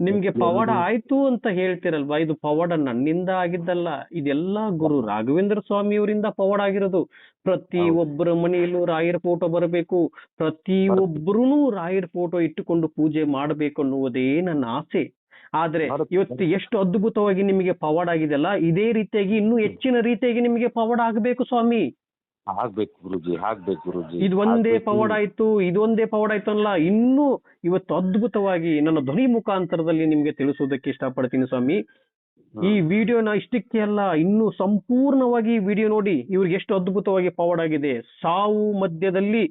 ನಿಮ್ಗೆ ಪವಾಡ ಆಯ್ತು ಅಂತ ಹೇಳ್ತಿರಲ್ವಾ? ಇದು ಪವಾಡ ನನ್ನಿಂದ ಆಗಿದ್ದಲ್ಲ. ಇದೆಲ್ಲ ಗುರು ರಾಘವೇಂದ್ರ ಸ್ವಾಮಿ ಅವರಿಂದ ಪವಾಡ ಆಗಿರೋದು. ಪ್ರತಿ. ಒಬ್ಬರ ಮನೆಯಲ್ಲೂ ರಾಯರ ಫೋಟೋ ಬರಬೇಕು. ಪ್ರತಿ ಒಬ್ಬರೂ ರಾಯರ ಫೋಟೋ ಇಟ್ಟುಕೊಂಡು ಪೂಜೆ ಮಾಡಬೇಕು ಅನ್ನುವುದೇ ನನ್ನ ಆಸೆ. ಆದ್ರೆ ಇವತ್ತು ಎಷ್ಟು ಅದ್ಭುತವಾಗಿ ನಿಮಗೆ ಪವಾಡ ಆಗಿದೆಯಲ್ಲ ಇದೇ ರೀತಿಯಾಗಿ ಇನ್ನೂ ಹೆಚ್ಚಿನ ರೀತಿಯಾಗಿ ನಿಮಗೆ ಪವಾಡ ಆಗಬೇಕು ಸ್ವಾಮಿ. ಆಗ್ಬೇಕು ಗುರುಜಿ ಆಗ್ಬೇಕು ಗುರುಜಿ ಇದು ಒಂದೇ. ಪವಾಡ ಆಯ್ತು ಇದೊಂದೇ ಪವಾಡ ಆಯ್ತು ಅಲ್ಲ ಇನ್ನೂ ಇವತ್ತು ಅದ್ಭುತವಾಗಿ ನನ್ನ ಧ್ವನಿ ಮುಖಾಂತರದಲ್ಲಿ ನಿಮ್ಗೆ ತಿಳಿಸೋದಕ್ಕೆ ಇಷ್ಟಪಡ್ತೀನಿ ಸ್ವಾಮಿ. ಈ ವಿಡಿಯೋನ ಇಷ್ಟಕ್ಕೆ ಅಲ್ಲ ಇನ್ನು ಸಂಪೂರ್ಣವಾಗಿ ವಿಡಿಯೋ ನೋಡಿ ಇವ್ರಿಗೆ ಎಷ್ಟು ಅದ್ಭುತವಾಗಿ ಪವಾಡ ಆಗಿದೆ. ಸಾವು ಮಧ್ಯದಲ್ಲಿ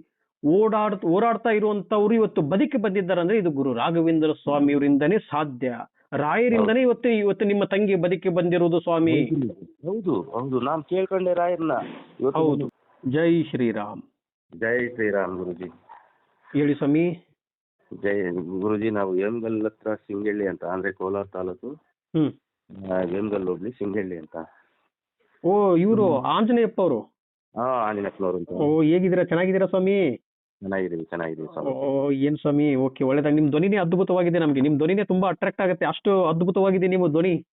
ಓಡಾಡ್ ಓಡಾಡ್ತಾ ಇರುವಂತವ್ರು ಇವತ್ತು ಬದುಕಿ ಬಂದಿದ್ದಾರೆ ಅಂದ್ರೆ ಇದು ಗುರು ರಾಘವೇಂದ್ರ ಸ್ವಾಮಿ ಅವರಿಂದನೇ ಸಾಧ್ಯ. ರಾಯರಿಂದನೇ ಇವತ್ತು ಇವತ್ತು ನಿಮ್ಮ ತಂಗಿ ಬದುಕಿ ಬಂದಿರುವುದು ಸ್ವಾಮಿ. ಹೌದು ಹೌದು ನಾನು ಕೇಳ್ಕೊಂಡೆ ರಾಯರ್ನ ಹೌದು. ಜೈ ಶ್ರೀರಾಮ್. ಜೈ ಶ್ರೀರಾಮ್ ಗುರುಜಿ. ಹೇಳಿ ಸ್ವಾಮಿ. ಜೈ ಗುರುಜಿ ನಾವು ಎಂಗಲ್ ಹತ್ರ ಸಿಂಗಳ್ಳಿ ಅಂತ ಅಂದ್ರೆ ಕೋಲಾರ ತಾಲೂಕು. ಹ್ಮ್. ಹೋಗ್ಲಿ ಸಿಂಗಳ್ಳಿ ಅಂತ. ಓ ಇವರು ಆಂಜನೇಯಪ್ಪ ಅವರು ಹಾ ಆಂಜನೇಯಪ್ಪನವ್ರು ಅಂತ. ಓ ಹೇಗಿದ್ದೀರಾ? ಚೆನ್ನಾಗಿದ್ದೀರಾ ಸ್ವಾಮಿ? ಚೆನ್ನಾಗಿದ್ದೀವಿ ಚೆನ್ನಾಗಿದ್ದೀವಿ ಸ್ವಾಮಿ. ಓ ಏನ್ ಸ್ವಾಮಿ? ಓಕೆ ಒಳ್ಳೇದಾಗ ನಿಮ್ ಧ್ವನಿನೇ ಅದ್ಭುತವಾಗಿದೆ ನಮ್ಗೆ. ನಿಮ್ ಧ್ವನಿನೇ ತುಂಬಾ ಅಟ್ರಾಕ್ಟ್ ಆಗುತ್ತೆ. ಅಷ್ಟು ಅದ್ಭುತವಾಗಿದೆ ನಿಮ್ಮ ಧ್ವನಿ.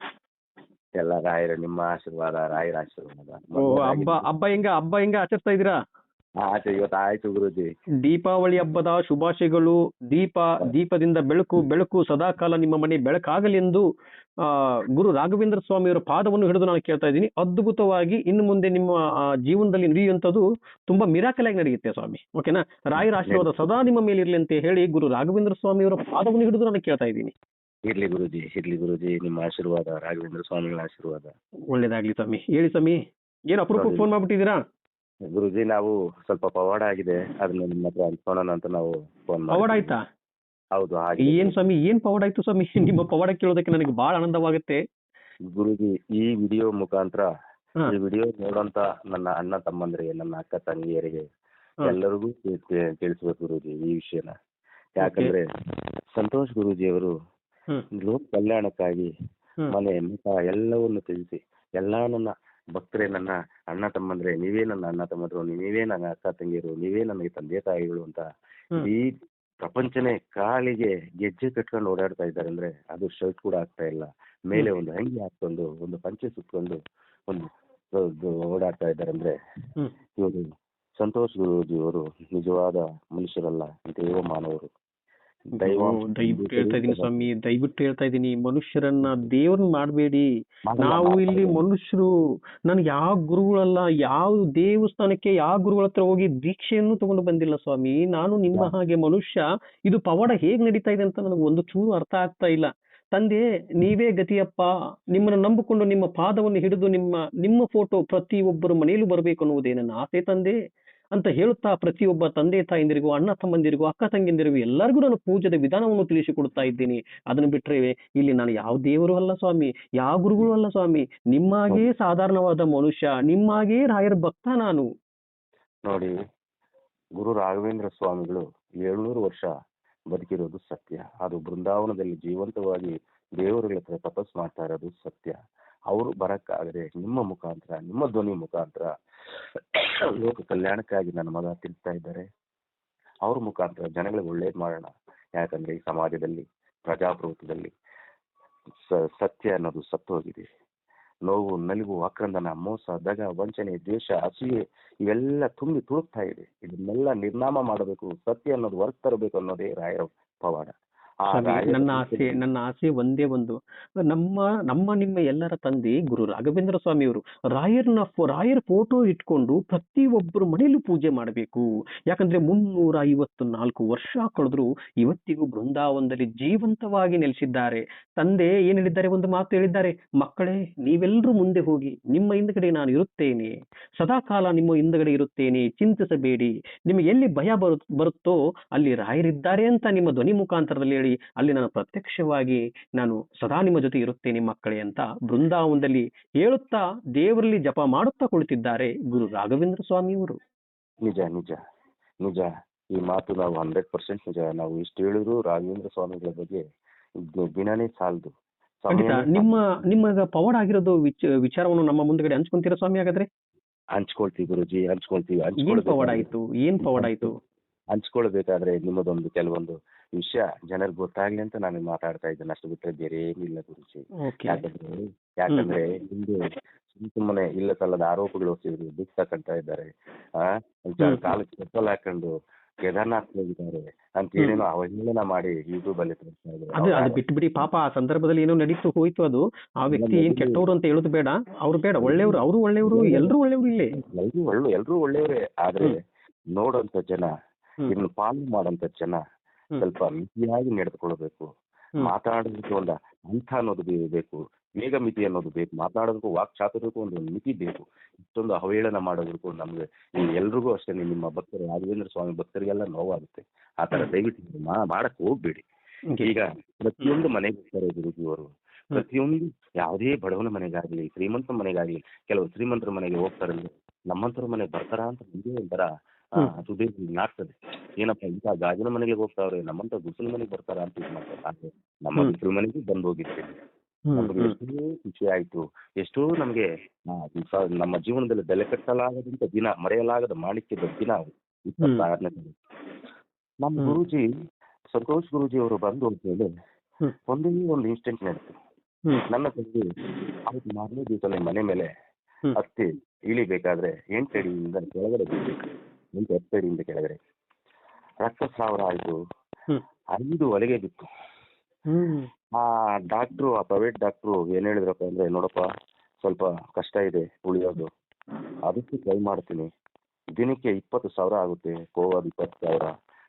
ಎಲ್ಲ ರಾಯರ ನಿಮ್ಮ ಆಶೀರ್ವಾದ ರಾಯರ ಆಶೀರ್ವಾದ. ಓ ಹಬ್ಬ ಹಬ್ಬ ಹೆಂಗ ಹಬ್ಬ ಹೆಂಗ ಆಚರಿಸ್ತಾ ಇದ್ದೀರಾ? ಆಚೆ ಇವತ್ತು ಆಯ್ತು ಗುರುಜಿ. ದೀಪಾವಳಿ ಹಬ್ಬದ ಶುಭಾಶಯಗಳು. ದೀಪ ದೀಪದಿಂದ ಬೆಳಕು ಬೆಳಕು ಸದಾಕಾಲ ನಿಮ್ಮ ಮನೆ ಬೆಳಕಾಗಲಿ ಎಂದು ಆ ಗುರು ರಾಘವೇಂದ್ರ ಸ್ವಾಮಿಯವರ ಪಾದವನ್ನು ಹಿಡಿದು ನಾನು ಕೇಳ್ತಾ ಇದ್ದೀನಿ. ಅದ್ಭುತವಾಗಿ ಇನ್ನು ಮುಂದೆ ನಿಮ್ಮ ಆ, ಜೀವನದಲ್ಲಿ ನಡೆಯುವಂಥದ್ದು ತುಂಬಾ ಮಿರಾಕಲ್ ಆಗಿ ನಡೆಯುತ್ತೆ ಸ್ವಾಮಿ. ಓಕೆನಾ ರಾಯರ ಆಶೀರ್ವಾದ ಸದಾ ನಿಮ್ಮ ಮೇಲೆ ಇರಲಿ ಅಂತ ಹೇಳಿ ಗುರು ರಾಘವೇಂದ್ರ ಸ್ವಾಮಿಯವರ ಪಾದವನ್ನು ಹಿಡಿದು ನಾನು ಕೇಳ್ತಾ ಇದ್ದೀನಿ. ಇರ್ಲಿ ಗುರುಜಿ ಇರ್ಲಿ ಗುರುಜಿ. ನಿಮ್ಮ ಆಶೀರ್ವಾದ ರಾಘವೇಂದ್ರ ಸ್ವಾಮಿಗಳ ಆಶೀರ್ವಾದ. ಒಳ್ಳೇದಾಗ್ಲಿ ಸ್ವಾಮಿ. ಹೇಳಿ ಸ್ವಾಮಿ ಏನು ಅಪರೂಪಕ್ಕೆ ಫೋನ್ ಮಾಡ್ಬಿಟ್ಟಿದ್ದೀರಾ? ಗುರುಜಿ ನಾವು ಸ್ವಲ್ಪ ಪವಾಡ ಆಗಿದೆ. ಅದನ್ನ ನಿಮ್ಮ ಹತ್ರ ಹಂಚ್ಕೊಳ್ಳೋಣ ಅಂತ ನಾವು ಫೋನ್ ಪವಾಡ ಆಯ್ತಾ? ಹೌದು ಹಾಗೆ. ಏನ್ ಸ್ವಾಮಿ ಏನ್ ಪವಾಡ ಆಯ್ತು ಸ್ವಾಮಿ? ನಿಮ್ಮ ಪವಾಡ ಕೇಳೋದಕ್ಕೆ ನನಗೆ ಬಹಳ ಆನಂದವಾಗುತ್ತೆ. ಗುರುಜಿ ಈ ವಿಡಿಯೋ ಮುಖಾಂತರ ಈ ವಿಡಿಯೋ ನೋಡೋಂತ ನನ್ನ ಅಣ್ಣ ತಮ್ಮಂದ್ರಿಗೆ ನನ್ನ ಅಕ್ಕ ತಂಗಿಯರಿಗೆ ಎಲ್ಲರಿಗೂ ತಿಳಿಸ್ಬೇಕು ಗುರುಜಿ ಈ ವಿಷಯನ. ಯಾಕಂದ್ರೆ ಸಂತೋಷ್ ಗುರುಜಿ ಅವರು ಲೋಕ ಕಲ್ಯಾಣಕ್ಕಾಗಿ ಮನೆ ಮಠ ಎಲ್ಲವನ್ನು ತಿಳಿಸಿ. ಎಲ್ಲಾ ನನ್ನ ಭಕ್ತರೇ ನನ್ನ ಅಣ್ಣ ತಮ್ಮಂದ್ರೆ ನೀವೇ ನನ್ನ ಅಣ್ಣ ತಮ್ಮಂದ್ರು ನೀವೇ ನನ್ನ ಅಕ್ಕ ತಂಗಿಯರು ನೀವೇ ನನಗೆ ತಂದೆ ತಾಯಿಗಳು ಅಂತ ಈ ಪ್ರಪಂಚನೇ ಕಾಲಿಗೆ ಗೆಜ್ಜೆ ಕಟ್ಕೊಂಡು ಓಡಾಡ್ತಾ ಇದ್ದಾರೆ ಅಂದ್ರೆ ಅದು ಶರ್ಟ್ ಕೂಡ ಆಗ್ತಾ ಇಲ್ಲ. ಮೇಲೆ ಒಂದು ಅಂಗಿ ಹಾಕೊಂಡು ಒಂದು ಪಂಚೆ ಸುತ್ಕೊಂಡು ಒಂದು ಓಡಾಡ್ತಾ ಇದ್ದಾರೆ ಅಂದ್ರೆ. ಇವರು ಸಂತೋಷ್ ಗುರುಜಿ ಅವರು ನಿಜವಾದ ಮನುಷ್ಯರಲ್ಲ ದೇವ ಮಾನವರು. ದಯವಿಟ್ಟು ಹೇಳ್ತಾ ಇದೀನಿ ಸ್ವಾಮಿ ದಯವಿಟ್ಟು ಹೇಳ್ತಾ ಇದೀನಿ ಮನುಷ್ಯರನ್ನ ದೇವ್ರನ್ನ ಮಾಡಬೇಡಿ. ನಾವು ಇಲ್ಲಿ ಮನುಷ್ಯರು ನನ್ಗೆ ಯಾವ ಗುರುಗಳಲ್ಲ ಯಾವ ದೇವಸ್ಥಾನಕ್ಕೆ ಯಾವ ಗುರುಗಳ ಹತ್ರ ಹೋಗಿ ದೀಕ್ಷೆಯನ್ನು ತಗೊಂಡು ಬಂದಿಲ್ಲ ಸ್ವಾಮಿ. ನಾನು ನಿಮ್ಮ ಹಾಗೆ ಮನುಷ್ಯ ಇದು ಪವಾಡ ಹೇಗ್ ನಡೀತಾ ಇದೆ ಅಂತ ನನಗೆ ಒಂದು ಚೂರು ಅರ್ಥ ಆಗ್ತಾ ಇಲ್ಲ. ತಂದೆ ನೀವೇ ಗತಿಯಪ್ಪ ನಿಮ್ಮನ್ನು ನಂಬಿಕೊಂಡು ನಿಮ್ಮ ಪಾದವನ್ನು ಹಿಡಿದು ನಿಮ್ಮ ನಿಮ್ಮ ಫೋಟೋ ಪ್ರತಿ ಒಬ್ಬರು ಮನೆಯಲ್ಲೂ ಬರಬೇಕು ಅನ್ನುವುದೇ ನನ್ನ ಆಸೆ ತಂದೆ. ಅಂತ ಹೇಳುತ್ತಾ ಪ್ರತಿಯೊಬ್ಬ ತಂದೆ ತಾಯಿಂದಿರಿಗೂ ಅಣ್ಣ ತಮ್ಮಂದಿರಿಗೂ ಅಕ್ಕ ತಂಗಿಂದಿರಿಗೂ ಎಲ್ಲರಿಗೂ ನಾನು ಪೂಜೆದ ವಿಧಾನವನ್ನು ತಿಳಿಸಿಕೊಡ್ತಾ ಇದ್ದೀನಿ. ಅದನ್ನು ಬಿಟ್ಟರೆ ಇಲ್ಲಿ ನಾನು ಯಾವ ದೇವರು ಅಲ್ಲ ಸ್ವಾಮಿ ಯಾವ ಗುರುಗಳು ಅಲ್ಲ ಸ್ವಾಮಿ ನಿಮ್ಮಾಗೇ ಸಾಧಾರಣವಾದ ಮನುಷ್ಯ ನಿಮ್ಮಾಗೇ ರಾಯರ ಭಕ್ತ ನಾನು. ನೋಡಿ ಗುರು ರಾಘವೇಂದ್ರ ಸ್ವಾಮಿಗಳು ಏಳ್ನೂರು ವರ್ಷ ಬದುಕಿರೋದು ಸತ್ಯ. ಅದು ಬೃಂದಾವನದಲ್ಲಿ ಜೀವಂತವಾಗಿ ದೇವರುಗಳ ಹತ್ರ ತಪಸ್ ಮಾಡ್ತಾ ಇರೋದು ಸತ್ಯ. ಅವರು ಬರಕ್ಕಾಗದೆ ನಿಮ್ಮ ಮುಖಾಂತರ, ನಿಮ್ಮ ಧ್ವನಿ ಮುಖಾಂತರ ಲೋಕ ಕಲ್ಯಾಣಕ್ಕಾಗಿ ನನ್ನ ಮಗ ತಿಳಿಸ್ತಾ ಇದ್ದಾರೆ. ಅವ್ರ ಮುಖಾಂತರ ಜನಗಳಿಗೆ ಒಳ್ಳೇದ್ ಮಾಡೋಣ. ಯಾಕಂದ್ರೆ ಈ ಸಮಾಜದಲ್ಲಿ, ಪ್ರಜಾಪ್ರಭುತ್ವದಲ್ಲಿ ಸತ್ಯ ಅನ್ನೋದು ಸತ್ತು ಹೋಗಿದೆ ನೋವು, ನಲಿವು, ಆಕ್ರಂದನ, ಮೋಸ, ದಗ, ವಂಚನೆ, ದ್ವೇಷ, ಅಸೂಯೆ ಇವೆಲ್ಲ ತುಂಬಿ ತುಳುಕ್ತಾ ಇದೆ. ಇದನ್ನೆಲ್ಲ ನಿರ್ನಾಮ ಮಾಡಬೇಕು. ಸತ್ಯ ಅನ್ನೋದು ಹೊರಗೆ ತರಬೇಕು ಅನ್ನೋದೇ ರಾಯರ ಪವಾಡ. ನನ್ನ ಆಸೆ ನನ್ನ ಆಸೆ ಒಂದೇ ಒಂದು. ನಮ್ಮ ನಮ್ಮ ನಿಮ್ಮ ಎಲ್ಲರ ತಂದೆ ಗುರು ರಾಘವೇಂದ್ರ ಸ್ವಾಮಿಯವರು ರಾಯರ್ನ ರಾಯರ್ ಫೋಟೋ ಇಟ್ಕೊಂಡು ಪ್ರತಿ ಒಬ್ಬರು ಮನೆಯಲ್ಲೂ ಪೂಜೆ ಮಾಡಬೇಕು. ಯಾಕಂದ್ರೆ ಮುನ್ನೂರ ಐವತ್ತು ನಾಲ್ಕು ವರ್ಷ ಕಳೆದ್ರು ಇವತ್ತಿಗೂ ಬೃಂದಾವನದಲ್ಲಿ ಜೀವಂತವಾಗಿ ನೆಲೆಸಿದ್ದಾರೆ. ತಂದೆ ಏನ್ ಹೇಳಿದ್ದಾರೆ? ಒಂದು ಮಾತು ಹೇಳಿದ್ದಾರೆ. ಮಕ್ಕಳೇ ನೀವೆಲ್ಲರೂ ಮುಂದೆ ಹೋಗಿ ನಿಮ್ಮ ಹಿಂದ್ಗಡೆ ನಾನು ಇರುತ್ತೇನೆ. ಸದಾಕಾಲ ನಿಮ್ಮ ಹಿಂದ್ಗಡೆ ಇರುತ್ತೇನೆ. ಚಿಂತಿಸಬೇಡಿ. ನಿಮಗೆ ಎಲ್ಲಿ ಭಯ ಬರು ಬರುತ್ತೋ ಅಲ್ಲಿ ರಾಯರಿದ್ದಾರೆ ಅಂತ ನಿಮ್ಮ ಧ್ವನಿ ಮುಖಾಂತರದಲ್ಲಿ ಹೇಳಿ ಅಲ್ಲಿ ನಾನು ಪ್ರತ್ಯಕ್ಷವಾಗಿ ನಾನು ಸದಾ ನಿಮ್ಮ ಜೊತೆ ಇರುತ್ತೇನೆ ಮಕ್ಕಳೇ ಅಂತ ಬೃಂದಾವನದಲ್ಲಿ ಹೇಳುತ್ತಾ ದೇವರಲ್ಲಿ ಜಪ ಮಾಡುತ್ತಾ ಕುಳಿತಿದ್ದಾರೆ ಗುರು ರಾಘವೇಂದ್ರ ಸ್ವಾಮಿಯವರು. ನಿಜ ನಿಜ ನಿಜ. ಈ ಮಾತು ನಾವು ಹಂಡ್ರೆಡ್ ಪರ್ಸೆಂಟ್ ನಿಜ. ನಾವು ಇಷ್ಟು ಹೇಳಿದ್ರು ರಾಘವೇಂದ್ರ ಸ್ವಾಮಿಗಳ ಬಗ್ಗೆ ದಿನನೇ ಸಾಲದು. ಖಂಡಿತ. ನಿಮ್ಮ ನಿಮ್ಮ ಪವರ್ ಆಗಿರೋದು ವಿಚ ವಿಚಾರವನ್ನು ನಮ್ಮ ಮುಂದಗಡೆ ಹಂಚ್ಕೊಂತೀರಾ ಸ್ವಾಮಿ ಹಾಗಾದ್ರೆ? ಹಂಚ್ಕೊಳ್ತೀವಿ ಗುರುಜಿ ಹಂಚ್ಕೊಳ್ತೀವಿ ಏನ್ ಪವಾಡ ಆಯ್ತು? ಏನ್ ಪವಾಡ ಆಯ್ತು? ಹಂಚ್ಕೊಳ್ಬೇಕಾದ್ರೆ ನಿಮ್ಮದೊಂದು ಕೆಲವೊಂದು ವಿಷಯ. ಜನರಿಗೆ ಗೊತ್ತಾಗ್ಲಿ ಅಂತ ನಾನು ಮಾತಾಡ್ತಾ ಇದ್ದೇನೆ. ಅಷ್ಟು ಬಿಟ್ಟರೆ ಬೇರೆ ಏನಿಲ್ಲ ಗುರುಜಿ. ಓಕೆ. ಯಾಕಂದ್ರೆ ಯಾಕಂದ್ರೆ ಹಿಂದೆ ಸುಮ್ ಸುಮ್ಮನೆ ಇಲ್ಲ ಸಲ್ಲದ ಆರೋಪಗಳು ಹೊತ್ತಿದ್ರು ದುಡ್ಡು ತಕೊಂತ ಇದ್ದಾರೆ. ಆ. ಕಾಲಕ್ಕೆ ಚಪ್ಪಲ್ ಹಾಕೊಂಡು ಕೇದಾರ್ನಾಥ್ ಹೋಗಿದ್ದಾರೆ ಅಂತ ಏನೇನೋ ಅವಹೇಳನ ಮಾಡಿ ಯೂಟ್ಯೂಬ್ ಅಲ್ಲಿ ತೋರಿಸ್ತಾ ಅದು ಇದ್ದಾರೆ ಅದು ಬಿಟ್ಟು ಬಿಡಿ ಪಾಪ ಆ ಸಂದರ್ಭದಲ್ಲಿ ಏನೋ ನಡೀತು ಹೋಯ್ತು ಅದು. ಆ ವ್ಯಕ್ತಿ ಏನ್ ಕೆಟ್ಟವ್ರು ಅಂತ ಹೇಳೋದು ಬೇಡ. ಅವ್ರು ಬೇಡ ಒಳ್ಳೆಯವರು ಅವರು ಒಳ್ಳೆಯವರು ಎಲ್ಲರೂ ಒಳ್ಳೆಯವರು ಇಲ್ಲಿ. ಎಲ್ಲರೂ ಒಳ್ಳೆ ಎಲ್ರು ಒಳ್ಳೆಯವರೇ. ಆದ್ರೆ ನೋಡೋಂತ ಜನ. ಇದನ್ನ ಪಾಲನೆ ಮಾಡುವಂತ ಜನ ಸ್ವಲ್ಪ ಮಿತಿಯಾಗಿ ನಡೆದುಕೊಳ್ಳಬೇಕು. ಮಾತಾಡೋದಕ್ಕೆ ಒಂದು ಅಂಥ ಅನ್ನೋದು ಬೇಕು ವೇಗ ಮಿತಿ ಅನ್ನೋದು ಬೇಕು ಮಾತಾಡೋದಕ್ಕೂ ವಾಕ್ ಚಾತುರ್ಯಕ್ಕೂ ಒಂದು ಮಿತಿ ಬೇಕು. ಇಷ್ಟೊಂದು ಅವಹೇಳನ ಮಾಡೋದಕ್ಕೂ ನಮ್ಗೆ ಎಲ್ರಿಗೂ ಅಷ್ಟೇ ನಿಮ್ಮ ಭಕ್ತರು ರಾಘವೇಂದ್ರ ಸ್ವಾಮಿ ಭಕ್ತರಿಗೆಲ್ಲ ನೋವಾಗುತ್ತೆ. ಆ ತರ ದಯವಿಟ್ಟು ಮಾಡಕ್ ಹೋಗ್ಬೇಡಿ. ಈಗ ಪ್ರತಿಯೊಂದು ಮನೆಗೆ ಹೋಗ್ತಾರೆ ಗುರುಜಿಯವರು ಪ್ರತಿಯೊಂದು ಯಾವುದೇ ಬಡವನ ಮನೆಗಾಗ್ಲಿ ಶ್ರೀಮಂತ ಮನೆಗಾಗ್ಲಿ ಕೆಲವು ಶ್ರೀಮಂತರ ಮನೆಗೆ ಹೋಗ್ತಾರೆ ಅಂದ್ರೆ ನಮ್ಮಂತರ ಮನೆಗೆ ಬರ್ತಾರ ಅಂತ ಒಂದೇ ಒಂಥರ. ಹೃದಯ ನಾಡ್ತದೆ ಏನಪ್ಪಾ ಇಂತ ಗಾಜಿನ ಮನೆಗೆ ಹೋಗ್ತಾವ್ರೆ ನಮ್ಮಂತ ಗುಸಲ್ ಮನೆಗೆ ಬರ್ತಾರ ಅಂತ ಇದು ಮಾಡ್ತಾರೆ ನಮ್ಮ ಹ್ಮ್. ಮನೆಗೆ ಬಂದು ಹೋಗಿರ್ತೀವಿ ನಮ್ಗೆ. ಎಷ್ಟೋ ಖುಷಿ ಆಯ್ತು ಎಷ್ಟೋ ನಮ್ಗೆ ನಮ್ಮ ಜೀವನದಲ್ಲಿ ಬೆಲೆ ಕಟ್ಟಲಾಗದಂತ ದಿನ ಮರೆಯಲಾಗದ ಮಾಣಿಕ್ಯದ ದಿನ. ಇಪ್ಪತ್ತಾರನೇ ನಮ್ಮ ಗುರುಜಿ ಸಂತೋಷ್ ಗುರುಜಿ ಅವರು ಬಂದು ಹ್ಮ್. ಒಂದೇ ಒಂದು ಇನ್ಸ್ಟೆಂಟ್ ನಡೆತು. ನನ್ನ ತಂಗಿ ಅವತ್ತು ಮಾರನೇ ದಿವಸ ಮನೆ ಮೇಲೆ. ಹತ್ತಿ ಇಳಿಬೇಕಾದ್ರೆ ಏನ್ ಅಡಿಯಿಂದ ಕೆಳಗಡೆ ಬಿದ್ದಿತ್ತು ಹತ್ತು ಇಂದ ಕೆಳಗಡೆ ರಕ್ತಸ್ರಾವ ಆಯ್ತು. ಐದು ಒಲೆಗೆ ಬಿತ್ತು. ಆ ಡಾಕ್ಟ್ರು ಆ ಪ್ರೈವೇಟ್ ಡಾಕ್ಟ್ರು ಏನ್ ಹೇಳಿದ್ರಪ್ಪ ಅಂದ್ರೆ ನೋಡಪ್ಪ ಸ್ವಲ್ಪ ಕಷ್ಟ ಇದೆ ಉಳಿಯೋದು. ಅದಕ್ಕೆ ಟ್ರೈ ಮಾಡ್ತೀನಿ. ದಿನಕ್ಕೆ ಇಪ್ಪತ್ತು ಸಾವಿರ ಆಗುತ್ತೆ. ಕೋವಾದ ಇಪ್ಪತ್ತು ಸಾವಿರ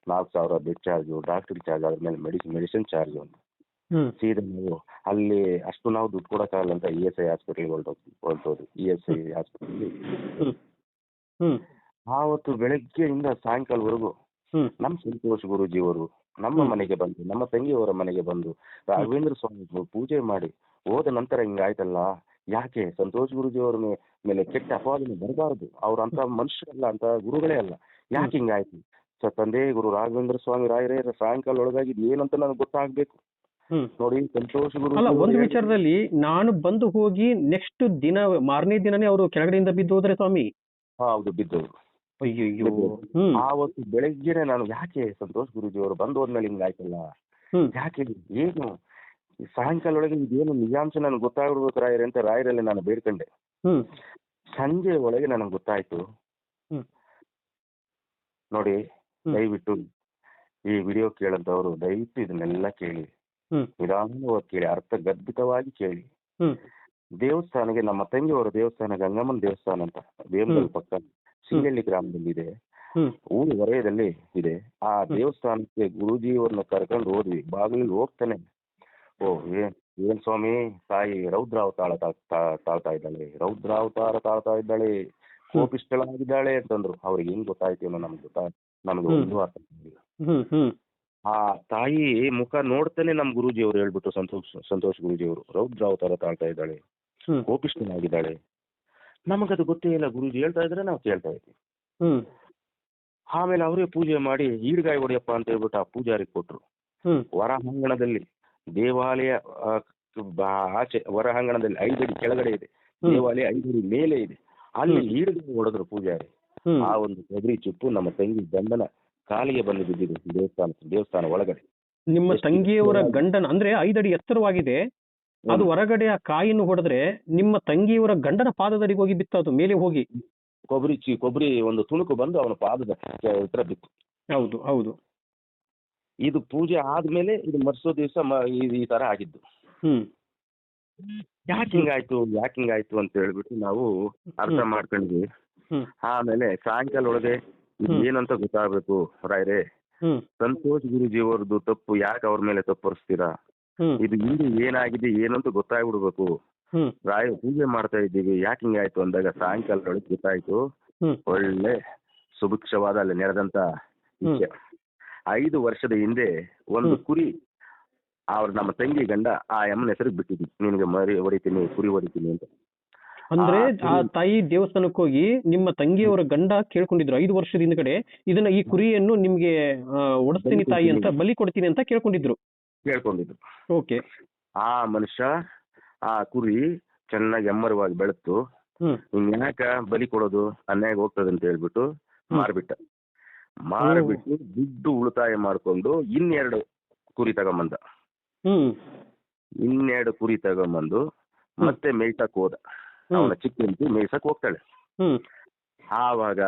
ನಾಲ್ಕು ಸಾವಿರ ಬೆಡ್ ಚಾರ್ಜು ಡಾಕ್ಟರ್ ಚಾರ್ಜ್ ಆದ್ಮೇಲೆ ಮೇಲೆ ಮೆಡಿಸಿನ್ ಮೆಡಿಸಿನ್ ಚಾರ್ಜ್ ಒಂದು. ಸೀದಾ ನಾವು ಅಲ್ಲಿ ಅಷ್ಟು ನಾವು ದುಡ್ಡು ಕೊಡಕ್ಕಾಗಲ್ಲ ಅಂತ ಇ ಎಸ್ ಐ ಹಾಸ್ಪಿಟಲ್ಗೆ ಹೊರಟೋದು ಹೊರಟೋದು. ಇ ಎಸ್ ಐ ಹಾಸ್ಪಿಟಲ್ ಆವತ್ತು ಬೆಳಗ್ಗೆಯಿಂದ ಸಾಯಂಕಾಲವರೆಗೂ ಹ್ಮ್. ನಮ್ಮ ಸಂತೋಷ್ ಗುರೂಜಿ ಅವರು ನಮ್ಮ ಮನೆಗೆ ಬಂದು ನಮ್ಮ ತಂಗಿಯವರ ಮನೆಗೆ ಬಂದು ರಾಘವೇಂದ್ರ ಸ್ವಾಮಿ ಪೂಜೆ ಮಾಡಿ ಹೋದ ನಂತರ ಹಿಂಗಾಯ್ತಲ್ಲ ಯಾಕೆ? ಸಂತೋಷ್ ಗುರುಜಿ ಅವರ ಮೇಲೆ ಕೆಟ್ಟ ಅಪವಾದನೆ ಬರಬಾರದು. ಅವ್ರಂತ ಮನುಷ್ಯರಲ್ಲ ಅಂತ ಗುರುಗಳೇ ಅಲ್ಲ. ಯಾಕೆ ಹಿಂಗಾಯ್ತು ಸ ತಂದೆ ಗುರು ರಾಘವೇಂದ್ರ ಸ್ವಾಮಿ ರಾಯರೇ ಸಾಯಂಕಾಲ ಒಳಗಾಗಿ ಏನಂತ ನನಗೆ ಗೊತ್ತಾಗ್ಬೇಕು. ನೋಡಿ ಸಂತೋಷ ಗುರು ಅಲ್ಲ ಒಂದು ವಿಚಾರದಲ್ಲಿ ನಾನು ಬಂದು ಹೋಗಿ ನೆಕ್ಸ್ಟ್ ದಿನ ಮಾರನೇ ದಿನನೇ ಅವರು ಕೆಳಗಡೆಯಿಂದ ಬಿದ್ದು ಹೋದ್ರೆ ಸ್ವಾಮಿ? ಹೌದು ಬಿದ್ದವರು. ಅಯ್ಯಯ್ಯೋ. ಆ ಹ್ಮ್. ಆವತ್ತು ಬೆಳಗ್ಗೆನೆ ನಾನು ಯಾಕೆ ಸಂತೋಷ್ ಗುರುಜಿ ಅವರು ಬಂದು ಹೋದ್ಮೇಲೆ ಹಿಂಗಾಯ್ತಲ್ಲ ಯಾಕೆ ಏನು? ಸಾಯಂಕಾಲ ಒಳಗೆ ಇದೇನು ನಿಜಾಂಶ ನನಗೆ ಗೊತ್ತಾಗಿರ್ಬೇಕು ರಾಯರ್ ಅಂತ ರಾಯರಲ್ಲಿ ನಾನು ಬೇಡ್ಕೊಂಡೆ. ಸಂಜೆ ಒಳಗೆ ನನಗೆ ಗೊತ್ತಾಯ್ತು. ನೋಡಿ. ದಯವಿಟ್ಟು ಈ ವಿಡಿಯೋ ಕೇಳಂತವ್ರು ದಯವಿಟ್ಟು ಇದನ್ನೆಲ್ಲ ಕೇಳಿ. ನಿಧಾನವಾಗಿ ಕೇಳಿ ಅರ್ಥಗರ್ಭಿತವಾಗಿ ಕೇಳಿ. ದೇವಸ್ಥಾನಗೆ ದೇವಸ್ಥಾನಕ್ಕೆ ನಮ್ಮ ತಂಗಿಯವರ ದೇವಸ್ಥಾನ ಗಂಗಮ್ಮನ ದೇವಸ್ಥಾನ ಅಂತ ಹ್ಮ್. ಪಕ್ಕ. ಸಿಂಗಳ್ಳಿ ಗ್ರಾಮದಲ್ಲಿ ಇದೆ ಊರು ವಲಯದಲ್ಲಿ ಇದೆ. ಆ ದೇವಸ್ಥಾನಕ್ಕೆ ಗುರುಜಿಯವ್ರನ್ನ ಕರ್ಕೊಂಡು ಹೋದ್ವಿ. ಬಾಗಿಲಿಗೆ ಹೋಗ್ತಾನೆ. ಓ ಏನ್ ಏನ್ ಸ್ವಾಮಿ? ತಾಯಿ ರೌದ್ರಾವತಾಳ ತಾಳ್ತಾ ಇದ್ದಾಳೆ. ರೌದ್ರಾವತಾರ ತಾಳ್ತಾ ಇದ್ದಾಳೆ. ಕೋಪಿಷ್ಟಳಾಗಿದ್ದಾಳೆ ಅಂತಂದ್ರು. ಅವ್ರಿಗೆ ಹೆಂಗ್ ಗೊತ್ತಾಯ್ತು ಅನ್ನೋ ನಮ್ಗೆ ಗೊತ್ತಾ ನಮ್ಗೆ ಒಂದು ಅರ್ಥ ಆ ತಾಯಿ ಮುಖ ನೋಡ್ತಾನೆ ನಮ್ ಗುರೂಜಿ ಅವ್ರು ಹೇಳ್ಬಿಟ್ಟು ಸಂತೋಷ್ ಸಂತೋಷ್ ಗುರೂಜಿ ಅವರು ರೌದ್ರಾವತಾರ ತಾಳ್ತಾ ಇದ್ದಾಳೆ. ಕೋಪಿಷ್ಟನಾಗಿದ್ದಾಳೆ ನಮಗದು ಗೊತ್ತೇ ಇಲ್ಲ ಗುರುಜಿ ಹೇಳ್ತಾ ಇದ್ರೆ ನಾವು ಕೇಳ್ತಾ ಇದ್ವಿ. ಹ್ಮ್. ಆಮೇಲೆ ಅವರೇ ಪೂಜೆ ಮಾಡಿ ಈಡ್ಗಾಯಿ ಹೊಡೆಯಪ್ಪ ಅಂತ ಹೇಳ್ಬಿಟ್ಟು ಆ ಪೂಜಾರಿ ಕೊಟ್ರು. ಹ್ಮ್. ಹೊರಾಂಗಣದಲ್ಲಿ ದೇವಾಲಯ ಆ, ಬಾ- ಆಚೆ ಹೊರಾಂಗಣದಲ್ಲಿ ಐದಡಿ ಕೆಳಗಡೆ ಇದೆ. ಹ್ಮ್. ದೇವಾಲಯ ಐದಡಿ ಮೇಲೆ ಇದೆ. ಅಲ್ಲಿ. ಈಡ್ಗಾಯಿ ಹೊಡೆದ್ರು ಪೂಜಾರಿ. ಹ್ಮ್. ಆ ಒಂದು ಕೊಬ್ಬರಿ ಚಿಪ್ಪು ನಮ್ಮ ತಂಗಿ ಗಂಡನ ಕಾಲಿಗೆ ಬಂದು ಬಿದ್ದಿದೆ ದೇವಸ್ಥಾನ ದೇವಸ್ಥಾನ ಒಳಗಡೆ. ನಿಮ್ಮ ತಂಗಿಯವರ ಗಂಡನ ಅಂದ್ರೆ ಐದಡಿ ಎತ್ತರವಾಗಿದೆ. ಅದು ಹೊರಗಡೆ ಆ ಕಾಯಿನ ಹೊಡೆದ್ರೆ ನಿಮ್ಮ ತಂಗಿಯವರ ಗಂಡನ ಪಾದದಡಿಗೆ ಹೋಗಿ ಬಿತ್ತು ಅದು ಮೇಲೆ ಹೋಗಿ. ಕೊಬ್ಬರಿ ಚಿ ಕೊಬ್ಬರಿ ಒಂದು ತುಣುಕು ಬಂದು ಅವನ ಪಾದದ ಹತ್ರ ಬಿತ್ತು. ಹೌದು ಹೌದು. ಇದು ಪೂಜೆ ಆದ್ಮೇಲೆ ಇದು ಮರ್ಸೋ ದಿವಸ ಈ ತರ ಆಗಿದ್ದು. ಹ್ಮ್. ಯಾಕೆ ಹಿಂಗಾಯ್ತು ಯಾಕೆ ಹಿಂಗಾಯ್ತು ಅಂತ ಹೇಳ್ಬಿಟ್ಟು ನಾವು ಅರ್ಥ. ಮಾಡ್ಕೊಂಡ್ವಿ ಆಮೇಲೆ ಸಾಯಂಕಾಲ ಒಳಗೆ. ಏನಂತ ಗೊತ್ತಾಗ್ಬೇಕು ರಾಯ್ರೆ? ಸಂತೋಷ್ ಗುರುಜಿ ಅವ್ರದ್ದು ತಪ್ಪು ಯಾಕೆ ಅವ್ರ ಮೇಲೆ ತಪ್ಪರಿಸ್ತೀರಾ ಇದು ಹಿಂದೆ ಏನಾಗಿದೆ ಏನಂತ ಗೊತ್ತಾಗ್ಬಿಡ್ಬೇಕು. ಹ್ಮ್. ರಾಯ ಪೂಜೆ ಮಾಡ್ತಾ ಇದ್ದೀವಿ ಯಾಕೆ ಹಿಂಗಾಯ್ತು ಅಂದಾಗ ಸಾಯಂಕಾಲ ಒಳಗೆ ಗೊತ್ತಾಯ್ತು. ಒಳ್ಳೆ ಸುಭಿಕ್ಷವಾದ ಅಲ್ಲಿ ನಡೆದಂತ ವಿಷಯ ಐದು ವರ್ಷದ ಹಿಂದೆ ಒಂದು ಕುರಿ ಅವ್ರ ನಮ್ಮ ತಂಗಿ ಗಂಡ ಆ ಅಮ್ಮನ ಹೆಸರು ಬಿಟ್ಟಿದ್ವಿ. ನಿನ್ಗೆ ಮರಿ ಹೊಡಿತೀನಿ ಕುರಿ ಹೊಡಿತೀನಿ ಅಂತ. ಅಂದ್ರೆ ಆ ತಾಯಿ ದೇವಸ್ಥಾನಕ್ಕೆ ಹೋಗಿ ನಿಮ್ಮ ತಂಗಿಯವರ ಗಂಡ ಕೇಳ್ಕೊಂಡಿದ್ರು ಐದು ವರ್ಷದ ಹಿಂದ್ಗಡೆ ಇದನ್ನ ಈ ಕುರಿಯನ್ನು ನಿಮ್ಗೆ ಒಡಿಸ್ತೀನಿ ತಾಯಿ ಅಂತ ಬಲಿ ಕೊಡ್ತೀನಿ ಅಂತ ಕೇಳ್ಕೊಂಡಿದ್ರು. ಕೇಳ್ಕೊಂಡಿದ್ರು ಓಕೆ. ಆ ಮನುಷ್ಯ ಆ ಕುರಿ ಚೆನ್ನಾಗಿ ಎಮ್ಮರವಾಗಿ ಬೆಳೆತು ಇನ್ಯಾಕ ಬಲಿ ಕೊಡೋದು ಅನ್ಯಾಯ ಹೋಗ್ತದೆ ಅಂತ ಹೇಳ್ಬಿಟ್ಟು. ಮಾರ್ಬಿಟ್ಟ. ಮಾರ್ಬಿಟ್ಟು ದುಡ್ಡು ಉಳಿತಾಯ ಮಾಡ್ಕೊಂಡು ಇನ್ನೆರಡು ಕುರಿ ತಗೊಂಬಂದ. ಇನ್ನೆರಡು ಕುರಿ ತಗೊಂಬಂದು ಮತ್ತೆ ಮೇಯ್ಸಕ್ ಹೋದ. ಅವನ ಚಿಕ್ಕ ಮೇಯ್ಸಕ್ ಹೋಗ್ತಾಳೆ. ಆವಾಗ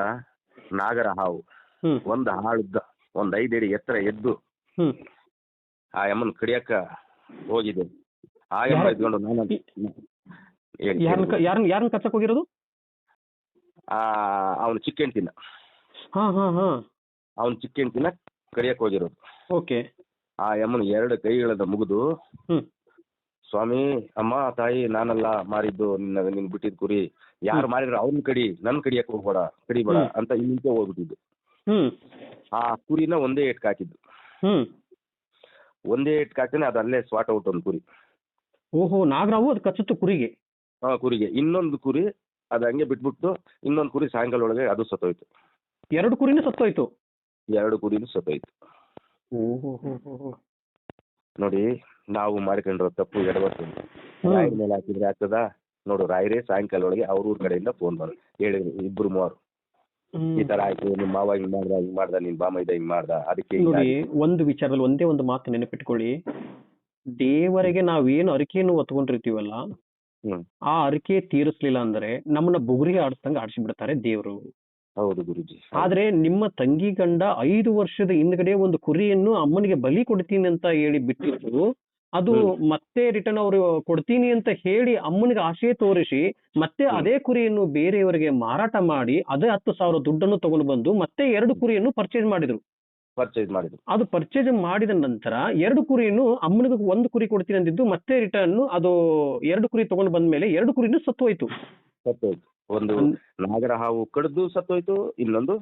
ನಾಗರ ಹಾವು. ಒಂದು ಹಾಳುದ್ದ ಒಂದ್ ಐದಡಿ ಎತ್ತರ ಎದ್ದು ಆ ಯಮ್ಮನ್ ಕಡಿಯಕ್ಕ ಹೋಗಿದೆ ಆ ಯಮ್ಮ ಇದ್ಕೊಂಡು ನಾನು ಯಾರನ್ನ. ಯಾರನ್ನ ಯಾರನ್ನ ಕಚ್ಚಕ್ ಹೋಗಿರೋದು? ಆ ಅವನು ಚಿಕ್ಕ ತಿನ್ನ ಹಾ ಹಾ ಹಾ. ಅವನ ಚಿಕ್ಕ ಹೆಂಡ್ತಿನ ಕಡಿಯಕ್ ಹೋಗಿರೋದು. ಓಕೆ. ಆ ಯಮ್ಮನ ಎರಡು ಕೈಗಳದ ಮುಗಿದು ಸ್ವಾಮಿ ಅಮ್ಮ ತಾಯಿ ನಾನಲ್ಲ ಮಾರಿದ್ದು ನಿನ್ನ ನಿನ್ ಬಿಟ್ಟಿದ್ ಕುರಿ. ಯಾರು ಮಾರಿದ್ರು ಅವ್ನ ಕಡಿ ನನ್ ಕಡಿಯಕ್ ಹೋಗ್ಬೇಡ ಕಡಿಬೇಡ ಅಂತ ಇಲ್ಲಿಂದ ಹೋಗ್ಬಿಟ್ಟಿದ್ದು. ಆ ಕುರಿನ ಒಂದೇ ಏಟ್ಕ್ ಹಾಕಿದ್ದು. ಒಂದೇ ಇಟ್ ಹಾಕಿನೇ ಅದು ಅಲ್ಲೇ ಸ್ವಾಟ್ ಔಟ್ ಒಂದು ಕುರಿ. ಓಹೋ ನಾಗರಾವು ಅದು ಕಚ್ಚುತ್ತು ಕುರಿಗೆ. ಆ ಕುರಿಗೆ. ಇನ್ನೊಂದು ಕುರಿ ಅದ ಹಂಗೆ ಬಿಟ್ಬಿಟ್ಟು ಇನ್ನೊಂದು ಕುರಿ ಸಾಯಂಕಾಲ ಒಳಗೆ ಅದು ಸತ್ತೋಯ್ತು. ಎರಡು ಕುರಿನೂ ಸತ್ತೋಯ್ತು? ಎರಡು ಕುರಿನೂ ಸತ್ತೋಯ್ತು. ಓಹೋ ಹೋ ಹೋ ಹೋ. ನೋಡಿ ನಾವು ಮಾಡ್ಕೊಂಡಿರೋ ತಪ್ಪು ಎಡವಟ್ಟು. ರಾಯರ ಮೇಲೆ ಹಾಕಿದ್ರೆ ಆಗ್ತದಾ? ನೋಡು ರಾಯರೇ ಸಾಯಂಕಾಲ ಒಳಗೆ ಅವ್ರ ಊರ್ ಕಡೆಯಿಂದ ಫೋನ್ ಮಾಡಿ ಹೇಳಿದ್ರು ಇಬ್ರು ಮೂವರು. ಈ ತರ ಆಯ್ತು ನಿಮ್ಮ ಮಾವ ಹಿಂಗ್ ಮಾಡ್ದ ಹಿಂಗ್ ಮಾಡ್ದ ನಿನ್ ಬಾಮ ಇದ್ದ ಹಿಂಗ್ ಮಾಡ್ದ ಅದಕ್ಕೆ ಹಿಂಗ್ ನೋಡಿ ಆಯ್ತು. ಒಂದು ವಿಚಾರದಲ್ಲಿ ಒಂದೇ ಒಂದು ಮಾತು ನೆನಪಿಟ್ಕೊಳ್ಳಿ. ದೇವರಿಗೆ ನಾವೇನು ಅರಿಕೆಯನ್ನು ಹೊತ್ಕೊಂಡಿರ್ತೀವಲ್ಲ ಹ್ಮ್. ಆ ಅರಿಕೆ ತೀರಿಸ್ಲಿಲ್ಲ ಅಂದ್ರೆ ನಮ್ಮನ್ನ ಬುಗುರಿ ಆಡಿಸ್ದಂಗ ಆಡಿಸಿ ಬಿಡ್ತಾರೆ ದೇವರು. ಹೌದು ಗುರುಜಿ ಆದ್ರೆ ನಿಮ್ಮ ತಂಗಿ ಗಂಡ ಐದು ವರ್ಷದ ಹಿಂದ್ಗಡೆ ಒಂದು ಕುರಿಯನ್ನು ಅಮ್ಮನಿಗೆ ಬಲಿ ಕೊಡ್ತೀನಿ ಅಂತ ಹೇಳಿ ಬಿಟ್ಟಿದ್ದು ಅದು ಮತ್ತೆ ರಿಟರ್ನ್ ಅವರು ಕೊಡ್ತೀನಿ ಅಂತ ಹೇಳಿ ಅಮ್ಮನಿಗೆ ಆಶೆ ತೋರಿಸಿ ಮತ್ತೆ ಅದೇ ಕುರಿಯನ್ನು ಬೇರೆಯವರಿಗೆ ಮಾರಾಟ ಮಾಡಿ ಅದೇ ಹತ್ತು ಸಾವಿರ ದುಡ್ಡನ್ನು ತಗೊಂಡು ಬಂದು ಮತ್ತೆ ಎರಡು ಕುರಿಯನ್ನು ಪರ್ಚೇಸ್ ಮಾಡಿದ್ರು. ಪರ್ಚೇಸ್ ಮಾಡಿದ್ರು. ಅದು ಪರ್ಚೇಸ್ ಮಾಡಿದ ನಂತರ ಎರಡು ಕುರಿಯನ್ನು ಅಮ್ಮನಿಗೆ ಒಂದು ಕುರಿ ಕೊಡ್ತೀನಿ ಅಂದಿದ್ದು ಮತ್ತೆ ರಿಟರ್ನ್ ಅದು ಎರಡು ಕುರಿ ತಗೊಂಡು ಬಂದ ಮೇಲೆ ಎರಡು ಕುರಿನೂ ಸತ್ತು ಹೋಯ್ತು ಸತ್ತೋಯ್ತು. ಒಂದು ಅನ್- ನಾಗರ ಹಾವು ಕಡ್ದು ಸತ್ತೋಯ್ತು ಇನ್ನೊಂದು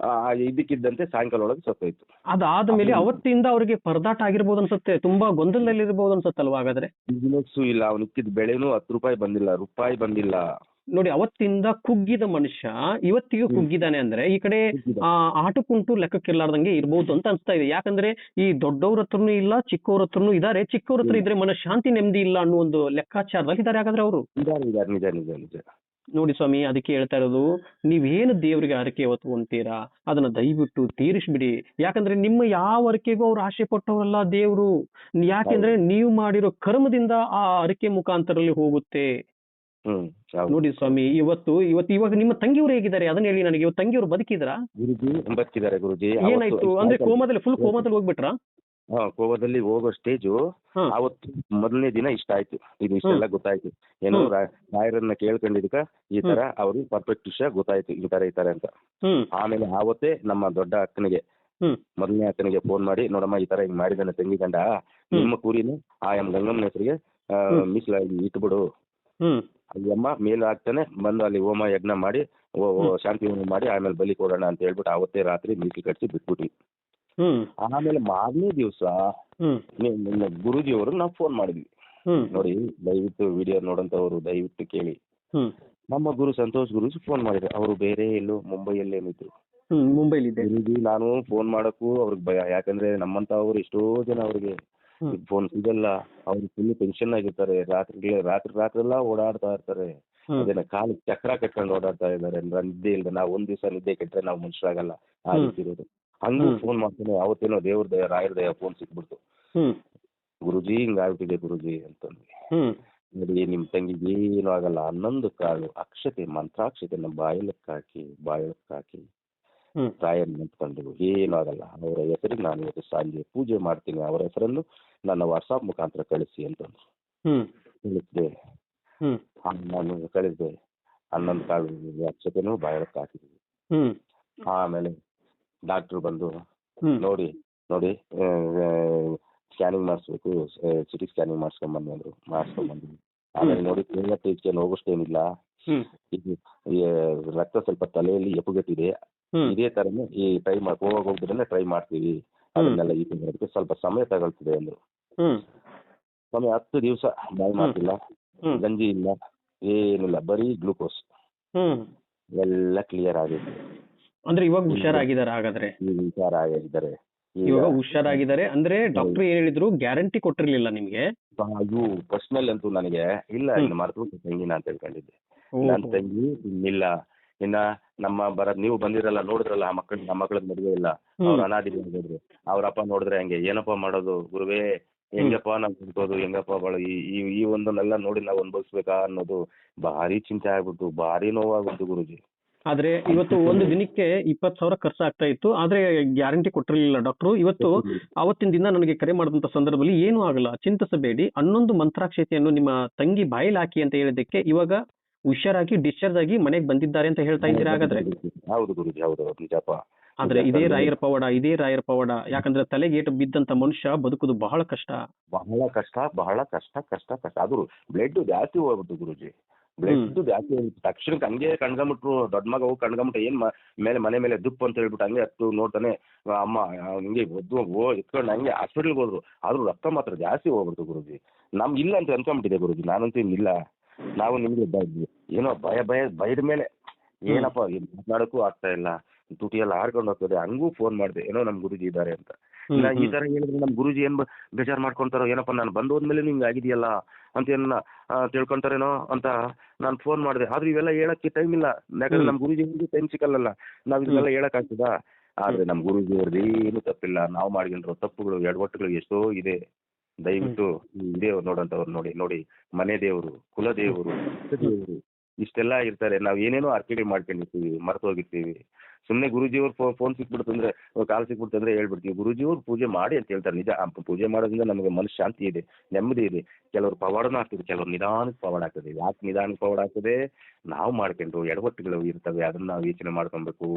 ಆ, ಇದಕ್ಕಿದ್ದಂತೆ ಸಾಯಂಕಾಲ ಒಳಗೆ ಸತ್ತೋಯ್ತು. ಅದಾದ ಮೇಲೆ ಅವತ್ತಿಂದ ಅವರಿಗೆ ಪರದಾಟ ಆಗಿರ್ಬೋದು ಅನ್ಸುತ್ತೆ ತುಂಬಾ ಗೊಂದಲದಲ್ಲಿ ಇರ್ಬೋದು ಅನ್ಸುತ್ತಲ್ವಾ ಹಾಗಾದ್ರೆ? ಬಿಸಿನೆಸ್ ಇಲ್ಲ ಅವ್ನು ಇಕ್ಕಿದ ಬೆಳೆನೂ ಹತ್ತು ರೂಪಾಯಿ ಬಂದಿಲ್ಲ ರೂಪಾಯಿ ಬಂದಿಲ್ಲ. ನೋಡಿ ಅವತ್ತಿಂದ ಕುಗ್ಗಿದ ಮನುಷ್ಯ ಇವತ್ತಿಗೂ ಕುಗ್ಗಿದಾನೆ ಅಂದ್ರೆ ಈ ಕಡೆ ಆ ಲೆಕ್ಕಕ್ಕೆ ಲೆಕ್ಕಕ್ಕಿರ್ಲಾರ್ದಂಗೆ ಇರ್ಬೋದು ಅಂತ ಅನ್ಸ್ತಾ ಇದೆ. ಯಾಕಂದ್ರೆ ಈ ದೊಡ್ಡವ್ರ ಹತ್ರನೂ ಇಲ್ಲ ಚಿಕ್ಕವ್ರ ಹತ್ರನೂ ಇದಾರೆ ಚಿಕ್ಕವ್ರ ಹತ್ರ ಇದ್ರೆ ಮನಃಶಾಂತಿ ನೆಮ್ಮದಿ ಇಲ್ಲ ಅನ್ನೋ ಒಂದು ಲೆಕ್ಕಾಚಾರದಲ್ಲಿ ಇದಾರೆ ಹಾಗಾದ್ರೆ ಅವರು. ನಿಜ ನಿಜ ನಿಜ ನಿಜ ನಿಜ. ನೋಡಿ ಸ್ವಾಮಿ ಅದಕ್ಕೆ ಹೇಳ್ತಾ ಇರೋದು ನೀವೇನು ದೇವರಿಗೆ ಹರಕೆ ಹೊತ್ಕೊಂತೀರಾ ಅದನ್ನ ದಯವಿಟ್ಟು ತೀರಿಸ್ಬಿಡಿ. ಯಾಕಂದ್ರೆ ನಿಮ್ಮ ಯಾವ ಹರಕೆಗೂ ಅವ್ರು ಆಶೆ ಪಟ್ಟವರಲ್ಲ ದೇವರು. ಯಾಕೆಂದ್ರೆ ನೀವು ಮಾಡಿರೋ ಕರ್ಮದಿಂದ ಆ ಹರಕೆ ಮುಖಾಂತರಲ್ಲಿ ಹೋಗುತ್ತೆ. ಹ್ಮ್ ನೋಡಿ ಸ್ವಾಮಿ ಇವತ್ತು ಇವತ್ತು ಇವಾಗ ನಿಮ್ಮ ತಂಗಿಯವರು ಹೇಗಿದ್ದಾರೆ? ಅದನ್ನ ಹೇಳಿ ನನಗೆ. ಇವತ್ತು ತಂಗಿಯವರು ಬದುಕಿದ್ರಾ? ಗುರುಜಿ ಬದುಕಿದ್ದಾರೆ ಗುರುಜಿ. ಏನಾಯ್ತು? ಅಂದ್ರೆ ಕೋಮದಲ್ಲಿ ಫುಲ್ ಕೋಮದಲ್ಲಿ ಹೋಗ್ಬಿಟ್ರಾ? ಹಾ ಕೋವಾದಲ್ಲಿ ಹೋಗೋ ಸ್ಟೇಜು ಹಾ. ಅವತ್ತು ಮೊದಲನೇ ದಿನ ಇಷ್ಟ ಆಯ್ತು. ಇದು ಇಷ್ಟೆಲ್ಲ ಗೊತ್ತಾಯ್ತು. ಏನು ಹ್ಮ್. ರಾ- ರಾಯರನ್ನ ಕೇಳ್ಕೊಂಡಿದ್ದಕ್ಕ ಈ ತರ ಅವರು ಪರ್ಫೆಕ್ಟ್ ವಿಷಯ ಗೊತ್ತಾಯ್ತು ಈ ತರ ಈ ತರ ಅಂತ. ಹ್ಮ್ ಆಮೇಲೆ ಆವತ್ತೇ ನಮ್ಮ ದೊಡ್ಡ ಅಕ್ಕನಿಗೆ ಹ್ಮ್ ಮೊದಲನೇ ಅಕ್ಕನಿಗೆ ಫೋನ್ ಮಾಡಿ ನೋಡಮ್ಮ ಈ ತರ ಹಿಂಗ್ ಮಾಡಿದಾನೆ ತಂಗಿ ಗಂಡ ನಿಮ್ಮ ಕೂರಿನ ಆ ಎಂ ಗಂಗಮ್ಮನ ಹೆಸರಿಗೆ ಹ್ಮ್. ಮೀಸಲಾಗಿ ಇಟ್ಬಿಡು. ಹ್ಮ್ ಅಲ್ಲಿ ಅಮ್ಮ ಮೇಲೆ ಹಾಕ್ತಾನೆ ಬಂದು ಅಲ್ಲಿ ಹೋಮ ಯಜ್ಞ ಮಾಡಿ ಓ ಓ ಶಾಂತಿ ಹೋಮ ಮಾಡಿ ಆಮೇಲೆ ಬಲಿ ಕೊಡೋಣ ಅಂತ ಹೇಳ್ಬಿಟ್ಟು ಅವತ್ತೇ ರಾತ್ರಿ ಮೀಸಲು ಕಟ್ಸಿ ಬಿಟ್ಬಿಟ್ವಿ. ಹ್ಮ್. ಆಮೇಲೆ ಮಾರನೇ ದಿವಸ ಹ್ಮ್. ಗುರುಜಿ ಅವರು ನಾವು ಫೋನ್ ಮಾಡಿದ್ವಿ. ನೋಡಿ ದಯವಿಟ್ಟು ವಿಡಿಯೋ ನೋಡಂತವರು ದಯವಿಟ್ಟು ಕೇಳಿ. ಹ್ಮ್. ನಮ್ಮ ಗುರು ಸಂತೋಷ್ ಗುರುಜಿ ಫೋನ್ ಮಾಡಿದ್ರು. ಅವರು ಬೇರೆ ಎಲ್ಲೋ ಮುಂಬೈಯಲ್ಲಿ ಏನಿದ್ರು ಮುಂಬೈಲಿ ಗುರುಜಿ ನಾನು ಫೋನ್ ಮಾಡಕ್ಕೂ ಅವ್ರಿಗೆ ಭಯ. ಯಾಕಂದ್ರೆ ನಮ್ಮಂತ ಅವ್ರು ಎಷ್ಟೋ ಜನ ಅವ್ರಿಗೆ. ಫೋನ್ ಸಿಗಲ್ಲ. ಅವ್ರು ಫುಲ್ ಟೆನ್ಷನ್ ಆಗಿರ್ತಾರೆ. ರಾತ್ರಿ ರಾತ್ರಿ ರಾತ್ರಿ ಎಲ್ಲ ಓಡಾಡ್ತಾ ಇರ್ತಾರೆ. ಅದನ್ನ ಅದೇನ ಕಾಲು ಚಕ್ರ ಕಟ್ಕೊಂಡು ಓಡಾಡ್ತಾ ಇದ್ದಾರೆ. ನಿದ್ದೆ ಇಲ್ಲದೆ ನಾವು ಒಂದ್ ದಿವಸ ನಿದ್ದೆ ಕೆಟ್ಟರೆ ನಾವು ಮನುಷ್ಯರಾಗಲ್ಲ. ಆ. ರೀತಿ ಇರೋದು. ಹಂಗೂ. ಫೋನ್ ಮಾಡ್ತೀನಿ. ಅವತ್ತೇನೋ ದೇವ್ರ ದಯ ರಾಯರ ದಯ ಫೋನ್ ಸಿಕ್ಬಿಡ್ತು. ಗುರುಜಿ ಹಿಂಗಾಗ್ಬಿಟ್ಟಿದೆ ಗುರುಜಿ ಅಂತಂದ್ವಿ. ನೋಡಿ ನಿಮ್ ತಂಗಿಗೆ ಏನು ಆಗಲ್ಲ. ಹನ್ನೊಂದು ಕಾಳು ಅಕ್ಷತೆ ಮಂತ್ರಾಕ್ಷತೆನ ಬಾಯಲಕ್ಕೆ ಹಾಕಿ ಬಾಯಲಕ್ಕೆ ಹಾಕಿ ರಾಯರ್ ನಿಂತ್ಕೊಂಡು ಏನು ಆಗಲ್ಲ. ಅವರ ಹೆಸರಿಗೆ ನಾನು ಇವತ್ತು ಸಂಜೆ ಪೂಜೆ ಮಾಡ್ತೀನಿ. ಅವರ ಹೆಸರನ್ನು ನನ್ನ ವಾಟ್ಸಾಪ್ ಮುಖಾಂತರ ಕಳಿಸಿ ಅಂತಂದ್ರು. ಕಳಿಸಿದೆ. ನಾನು ಕಳಿಸಿದೆ. ಹನ್ನೊಂದು ಕಾಳು ಅಕ್ಷತೆನೂ ಬಾಯಲಕ್ಕೆ ಹಾಕಿದ್ವಿ ಹ್ಮ್. ಆಮೇಲೆ ಡಾಕ್ಟ್ರು ಬಂದು ಹ್ಮ್. ನೋಡಿ ನೋಡಿ ಸ್ಕ್ಯಾನಿಂಗ್ ಮಾಡಿಸ್ಬೇಕು ಸಿಟಿ ಸ್ಕ್ಯಾನಿಂಗ್ ಮಾಡಿಸ್ಕೊಂಬನ್ನಿ ಅಂದ್ರು ಮಾಡಿಸ್ಕೊಂಬಂದ್ವಿ ಆಮೇಲೆ ನೋಡಿ ಫಿಂಗರ್ ಹ್ಮ್. ಇದು ಈ ರಕ್ತ ಸ್ವಲ್ಪ ತಲೆಯಲ್ಲಿ ಎಪ್ಪುಗಟ್ಟಿದೆ. ಹ್ಮ್. ಇದೇ ತರನೇ ಈ ಟ್ರೈ ಮಾಡಿ ಹೋಗೋಕೆ ಟ್ರೈ ಮಾಡ್ತೀವಿ. ಅದನ್ನೆಲ್ಲ ಈ ತಿಂಗಳಕ್ಕೆ ಸ್ವಲ್ಪ ಸಮಯ ತಗೊಳ್ತಿದೆ ಅಂದ್ರು. ಹ್ಮ್. ಸಮಯ ಹತ್ತು ದಿವಸ ಬಾಯ್ ಮಾಡ್ತಿಲ್ಲ ಹ್ಮ್. ಗಂಜಿ ಇಲ್ಲ ಏನಿಲ್ಲ ಬರೀ ಗ್ಲೂಕೋಸ್. ಹ್ಮ್. ಎಲ್ಲ ಕ್ಲಿಯರ್ ಆಗಿದೆ. ಅಂದ್ರೆ ಇವಾಗ ಹುಷಾರಾಗಿದ್ದಾರೆ ಹಾಗಾದ್ರೆ. ಹುಷಾರಾಗಿದ್ದಾರೆ. ಇವಾಗ ಹುಷಾರಾಗಿದ್ದಾರೆ ಅಂದ್ರೆ ಡಾಕ್ಟರ್ ಏನ್ ಹೇಳಿದ್ರು? ಗ್ಯಾರಂಟಿ ಕೊಟ್ಟಿರ್ಲಿಲ್ಲ ನಿಮ್ಗೆ? ಇದು ಪರ್ಸನಲ್ ಅಂತೂ ನನಗೆ ಇಲ್ಲ. ಇನ್ನು ಮರೆತು ತಂಗಿನ ಅಂತ ಹೇಳ್ಕೊಂಡಿದ್ದೆ. ನನ್ನ ತಂಗಿ ಇನ್ನಿಲ್ಲ. ಇನ್ನ ನಮ್ಮ ಬರ ನೀವು ಬಂದಿರಲ್ಲ ನೋಡಿದ್ರಲ್ಲ ಆ ಮಕ್ಕಳ ನಮ್ಮ ಮಕ್ಕಳದ್ ಮದುವೆ ಇಲ್ಲ. ಅವ್ರ ಅನಾದಿ ಹೋದ್ರು ಅವ್ರಪ್ಪ ನೋಡಿದ್ರೆ ಹಂಗೆ ಏನಪ್ಪ ಮಾಡೋದು ಗುರುವೇ? ಹೆಂಗಪ್ಪ ನಾವು ಹುಡ್ಕೋದು ಹೆಂಗಪ್ಪ ಬಾಳ? ಈ ಈ ಈ ಒಂದನ್ನೆಲ್ಲ ನೋಡಿ ನಾವು ಅನ್ಬೋಸ್ಬೇಕಾ ಅನ್ನೋದು ಭಾರಿ ಚಿಂತೆ ಆಗ್ಬಿಟ್ಟು ಭಾರಿ ನೋವಾಗ್ಬಿಟ್ಟು ಗುರುಜಿ. ಆದ್ರೆ ಇವತ್ತು ಒಂದು ದಿನಕ್ಕೆ ಇಪ್ಪತ್ತು ಸಾವಿರ ಖರ್ಚು ಆಗ್ತಾ ಇತ್ತು. ಆದ್ರೆ ಗ್ಯಾರಂಟಿ ಕೊಟ್ಟಿರಲಿಲ್ಲ ಡಾಕ್ಟ್ರು. ಇವತ್ತು ಅವತ್ತಿನ ದಿನ ನನಗೆ ಕರೆ ಮಾಡಿದಂತ ಸಂದರ್ಭದಲ್ಲಿ ಏನೂ ಆಗಲ್ಲ. ಚಿಂತಿಸಬೇಡಿ. ಹನ್ನೊಂದು ಮಂತ್ರಾಕ್ಷತೆಯನ್ನು ನಿಮ್ಮ ತಂಗಿ ಬಾಯಲ್ಲಿ ಹಾಕಿ ಅಂತ ಹೇಳಿದ್ದಕ್ಕೆ ಇವಾಗ ಹುಷಾರಾಗಿ ಡಿಸ್ಚಾರ್ಜ್ ಆಗಿ ಮನೆಗೆ ಬಂದಿದ್ದಾರೆ ಅಂತ ಹೇಳ್ತಾ ಇದ್ದೀರಾ ಹಾಗಾದ್ರೆ? ಹೌದು ಗುರುಜಿ ಹೌದು ಹೌದು. ನಿಜಪ್ಪ. ಆದ್ರೆ ಇದೇ ರಾಯರ ಪವಾಡ ಇದೇ ರಾಯರ ಪವಾಡ. ಯಾಕಂದ್ರೆ ತಲೆಗೆ ಏಟು ಬಿದ್ದಂತ ಮನುಷ್ಯ ಬದುಕುದು ಬಹಳ ಕಷ್ಟ. ಬಹಳ ಕಷ್ಟ ಬಹಳ ಕಷ್ಟ ಕಷ್ಟ ಕಷ್ಟ. ಅದು ಬ್ಲಡ್ ಜಾಸ್ತಿ ಹೋಗ್ಬಿಟ್ಟು ಗುರುಜಿ. ಬ್ಲಡ್ ಜಾಸ್ತಿ ತಕ್ಷಣಕ್ಕೆ ಹಂಗೆ ಕಣ್ಗಂಬಿಟ್ರು ದೊಡ್ಡ ಮಗ ಹೋಗಿ ಕಣ್ಗಂಬಿಟ್ಟು ಏನ್ ಮ- ಮೇಲೆ ಮನೆ ಮೇಲೆ ದುಪ್ಪ ಅಂತ ಹೇಳ್ಬಿಟ್ಟು ಹಂಗೆ ಹತ್ತು ನೋಡ್ತಾನೆ ಆ ಅಮ್ಮ ಹಂಗೆ ಒದ್ದು ಓ ಎತ್ಕೊಂಡು ಹಂಗೆ ಹಾಸ್ಪಿಟಲ್ಗೆ ಹೋದ್ರು. ಆದ್ರೂ ರಕ್ತ ಮಾತ್ರ ಜಾಸ್ತಿ ಹೋಗ್ಬಿಡ್ತು ಗುರುಜಿ. ನಮ್ ಇಲ್ಲ ಅಂತ ಅನ್ಕೊಂಬಿಟ್ಟಿದೆ ಗುರುಜಿ ನಾನಂತೂ ಇಲ್ಲ. ನಾವು ನಿಮ್ಗೆ ಬ- ಏನೋ ಭಯ ಭಯ ಭಯದ ಮೇಲೆ. ಏನಪ್ಪ ಏನ್ ಮಾತಾಡಕ್ಕೂ ಆಗ್ತಾ ಇಲ್ಲ. ತುಟಿ ಎಲ್ಲ ಹಾರ್ಕೊಂಡು ಹೋಗ್ತದೆ ಹಂಗೂ ಫೋನ್ ಮಾಡಿದೆ ಏನೋ ನಮ್ ಗುರುಜಿ ಇದ್ದಾರೆ ಅಂತ. ಇಲ್ಲ ಈ. ತರ ಹೇಳಿದ್ರೆ ನಮ್ ಗುರುಜಿ ಏನ್ ಬೇಜಾರ್ ಮಾಡ್ಕೊಂತಾರೋ ಏನಪ್ಪ ನಾನು ಬಂದು ಹೋದ್ಮೇಲೆ ನಿಂಗೆ ಆಗಿದೆಯಲ್ಲ ಅಂತ ಏನ ತಿಳ್ಕೊಂತಾರೇನೋ ಅಂತ ನಾನು ಫೋನ್ ಮಾಡಿದೆ. ಆದ್ರೆ ಇವೆಲ್ಲ ಹೇಳಕ್ಕೆ ಟೈಮ್ ಇಲ್ಲ. ಯಾಕಂದ್ರೆ. ನಮ್ ಗುರುಜಿ ಟೈಮ್ ಸಿಕ್ಕಲ್ಲ ನಾವ್ ಇದನ್ನೆಲ್ಲ ಹೇಳಕ್ ಆಗ್ತದ ಆದ್ರೆ ನಮ್ ಗುರುಜಿ ಅವ್ರದ್ದು ಏನು ತಪ್ಪಿಲ್ಲ. ನಾವು ಮಾಡ್ಕೊಂಡಿರೋ ತಪ್ಪುಗಳು ಎಡವಟ್ಟುಗಳು ಎಷ್ಟೋ ಇದೆ. ದಯವಿಟ್ಟು ಇದೇ ನೋಡಂತವ್ರು ನೋಡಿ ನೋಡಿ. ಮನೆ ದೇವರು ಕುಲ ದೇವರು ದೇವರು ಇಷ್ಟೆಲ್ಲ ಇರ್ತಾರೆ. ನಾವ್ ಏನೇನೋ ಅರ್ಕಿಡಿ ಮಾಡ್ಕೊಂಡಿರ್ತೀವಿ ಮರ್ತು ಹೋಗಿರ್ತೀವಿ. ಸುಮ್ನೆ ಗುರುಜಿಯವ್ರ ಫೋನ್ ಸಿಕ್ಬಿಡ್ತು ಅಂದ್ರೆ ಕಾಲ್ ಸಿಕ್ಬಿಡ್ತು ಅಂದ್ರೆ ಹೇಳ್ಬಿಡ್ತೀವಿ. ಗುರುಜಿಯವ್ರು ಪೂಜೆ ಮಾಡಿ ಅಂತ ಹೇಳ್ತಾರೆ, ನಿಜ. ಪೂಜೆ ಮಾಡೋದ್ರಿಂದ ನಮಗೆ ಮನಸ್ಸು ಶಾಂತಿ ಇದೆ, ನೆಮ್ಮದಿ ಇದೆ. ಕೆಲವರು ಪವಾಡನೂ ಆಗ್ತದೆ ಕೆಲವರು ನಿಧಾನಕ್ಕೆ ಪವಾಡ ಆಗ್ತದೆ ಯಾಕೆ ನಿಧಾನಕ್ಕೆ ಪವಾಡ ಆಗ್ತದೆ ನಾವು ಮಾಡ್ಕೊಂಡು ಎಡವಟ್ಟುಗಳು ಇರ್ತವೆ, ಅದನ್ನ ನಾವು ಯೋಚನೆ ಮಾಡ್ಕೊಬೇಕು.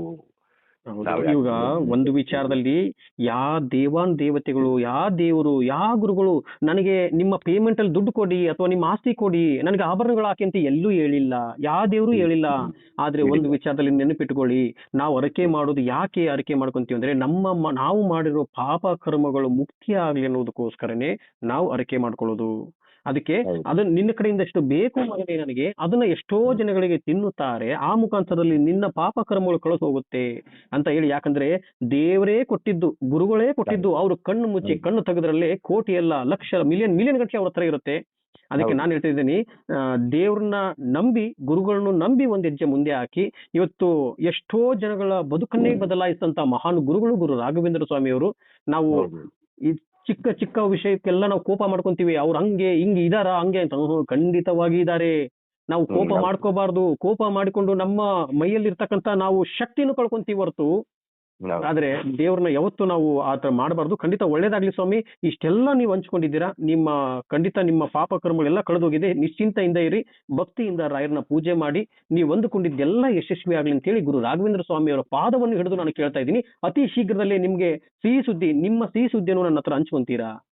ಇವಾಗ ಒಂದು ವಿಚಾರದಲ್ಲಿ ಯಾ ದೇವಾನ್ ದೇವತೆಗಳು ಯಾ ದೇವರು ಯಾ ಗುರುಗಳು ನನಗೆ ನಿಮ್ಮ ಪೇಮೆಂಟ್ ಅಲ್ಲಿ ದುಡ್ಡು ಕೊಡಿ ಅಥವಾ ನಿಮ್ಮ ಆಸ್ತಿ ಕೊಡಿ ನನಗೆ ಆಭರಣಗಳು ಹಾಕಿ ಅಂತ ಎಲ್ಲೂ ಹೇಳಿಲ್ಲ. ಯಾ ದೇವರು ಹೇಳಿಲ್ಲ. ಆದ್ರೆ ಒಂದು ವಿಚಾರದಲ್ಲಿ ನೆನಪಿಟ್ಕೊಳ್ಳಿ ನಾವು ಅರಕೆ ಮಾಡೋದು ಯಾಕೆ ಅರಕೆ ಮಾಡ್ಕೊಂತೀವಿ ಅಂದ್ರೆ ನಮ್ಮ ನಾವು ಮಾಡಿರೋ ಪಾಪ ಕರ್ಮಗಳು ಮುಕ್ತಿ ಆಗ್ಲಿ ಅನ್ನೋದಕ್ಕೋಸ್ಕರನೇ ನಾವು ಅರಕೆ ಮಾಡ್ಕೊಳ್ಳೋದು. ಅದಕ್ಕೆ ಅದು ಅದನ್ನ ನಿನ್ನ ಕಡೆಯಿಂದ ಎಷ್ಟು ಬೇಕು ಮಗನೇ ನನಗೆ ಅದನ್ನ ಎಷ್ಟೋ ಜನಗಳಿಗೆ ತಿನ್ನುತ್ತಾರೆ ಆ ಮುಖಾಂತರದಲ್ಲಿ ನಿನ್ನ ಪಾಪ ಕರ್ಮಗಳು ಕಳೆದು ಹೋಗುತ್ತೆ ಅಂತ ಹೇಳಿ. ಯಾಕಂದ್ರೆ ದೇವರೇ ಕೊಟ್ಟಿದ್ದು ಗುರುಗಳೇ ಕೊಟ್ಟಿದ್ದು ಅವರು ಕಣ್ಣು ಮುಚ್ಚಿ ಕಣ್ಣು ತೆಗೆದ್ರಲ್ಲೇ ಕೋಟಿ ಎಲ್ಲ ಲಕ್ಷ ಮಿಲಿಯನ್ ಮಿಲಿಯನ್ ಗಟ್ಟಲೆ ಅವ್ರ ಹತ್ರ ಇರುತ್ತೆ. ಅದಕ್ಕೆ. ನಾನು ಹೇಳ್ತಾ ಇದ್ದೀನಿ ದೇವ್ರನ್ನ ನಂಬಿ ಗುರುಗಳನ್ನು ನಂಬಿ ಒಂದ್ ಹೆಜ್ಜೆ ಮುಂದೆ ಹಾಕಿ. ಇವತ್ತು ಎಷ್ಟೋ ಜನಗಳ ಬದುಕನ್ನೇ ಬದಲಾಯಿಸಿದಂತ ಮಹಾನ್ ಗುರುಗಳು ಗುರು ರಾಘವೇಂದ್ರ ಸ್ವಾಮಿಯವರು. ನಾವು ಚಿಕ್ಕ ಚಿಕ್ಕ ವಿಷಯಕ್ಕೆಲ್ಲ ನಾವು ಕೋಪ ಮಾಡ್ಕೊಂತೀವಿ. ಅವ್ರು ಹಂಗೆ ಹಿಂಗೆ ಇದಾರ ಹಂಗೆ ಅಂತ. ಖಂಡಿತವಾಗಿ ಇದಾರೆ. ನಾವು ಕೋಪ ಮಾಡ್ಕೋಬಾರ್ದು. ಕೋಪ ಮಾಡಿಕೊಂಡು ನಮ್ಮ ಮೈಯಲ್ಲಿ ಇರ್ತಕ್ಕಂತ ನಾವು ಶಕ್ತಿನೂ ಕಳ್ಕೊಂತೀವಿ ಹೊರತು. ಆದ್ರೆ ದೇವ್ರನ್ನ ಯಾವತ್ತು ನಾವು ಆತರ ಮಾಡಬಾರ್ದು. ಖಂಡಿತ ಒಳ್ಳೇದಾಗ್ಲಿ ಸ್ವಾಮಿ. ಇಷ್ಟೆಲ್ಲ ನೀವು ಹಂಚ್ಕೊಂಡಿದ್ದೀರಾ. ನಿಮ್ಮ ಖಂಡಿತ ನಿಮ್ಮ ಪಾಪ ಕರ್ಮಗಳೆಲ್ಲ ಕಳೆದೋಗಿದೆ. ನಿಶ್ಚಿಂತೆಯಿಂದ ಇರಿ. ಭಕ್ತಿಯಿಂದ ರಾಯರನ್ನ ಪೂಜೆ ಮಾಡಿ. ನೀವು ಅಂದುಕೊಂಡಿದ್ದೆಲ್ಲ ಯಶಸ್ವಿ ಆಗ್ಲಿ ಅಂತ ಹೇಳಿ ಗುರು ರಾಘವೇಂದ್ರ ಸ್ವಾಮಿ ಅವರ ಪಾದವನ್ನು ಹಿಡಿದು ನಾನು ಕೇಳ್ತಾ ಇದ್ದೀನಿ. ಅತಿ ಶೀಘ್ರದಲ್ಲೇ ನಿಮ್ಗೆ ಸಿಹಿ ಸುದ್ದಿ, ನಿಮ್ಮ ಸಿಹಿ ಸುದ್ದಿಯನ್ನು ನನ್ನ ಹತ್ರ ಹಂಚ್ಕೊಂತೀರಾ.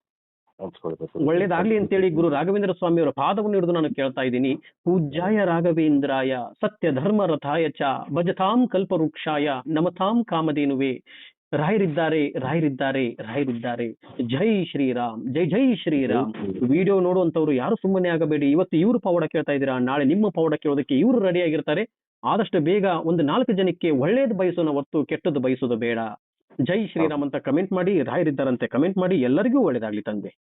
ಒಳ್ಳೇದಾಗ್ಲಿ ಅಂತೇಳಿ ಗುರು ರಾಘವೇಂದ್ರ ಸ್ವಾಮಿ ಅವರ ಪಾದವನ್ನು ಹಿಡಿದು ನಾನು ಕೇಳ್ತಾ ಇದ್ದೀನಿ. ಪೂಜ್ಯಾಯ ರಾಘವೇಂದ್ರಾಯ ಸತ್ಯ ಧರ್ಮ ರಥಾಯ ಚ ಭಜತಾಂ ಕಲ್ಪವೃಕ್ಷಾಯ ನಮತಾಂ ಕಾಮಧೇನುವೆ. ರಾಯರಿದ್ದಾರೆ ರಾಯರಿದ್ದಾರೆ ರಾಯರಿದ್ದಾರೆ. ಜೈ ಶ್ರೀರಾಮ್ ಜೈ ಜೈ ಶ್ರೀರಾಮ್. ವಿಡಿಯೋ ನೋಡುವಂತವ್ರು ಯಾರು ಸುಮ್ಮನೆ ಆಗಬೇಡಿ. ಇವತ್ತು ಇವರು ಪವಾಡ ಕೇಳ್ತಾ ಇದ್ದೀರಾ? ನಾಳೆ ನಿಮ್ಮ ಪೌಡ ಕೇಳೋದಕ್ಕೆ ಇವರು ರೆಡಿ ಆಗಿರ್ತಾರೆ. ಆದಷ್ಟು ಬೇಗ ಒಂದು ನಾಲ್ಕು ಜನಕ್ಕೆ ಒಳ್ಳೇದು ಬಯಸೋಣ ಹೊತ್ತು ಕೆಟ್ಟದ್ದು ಬಯಸೋದು ಬೇಡ. ಜೈ ಶ್ರೀರಾಮ್ ಅಂತ ಕಮೆಂಟ್ ಮಾಡಿ ರಾಯರಿದ್ದಾರಂತೆ ಕಮೆಂಟ್ ಮಾಡಿ ಎಲ್ಲರಿಗೂ ಒಳ್ಳೇದಾಗ್ಲಿ ತಂದೆ.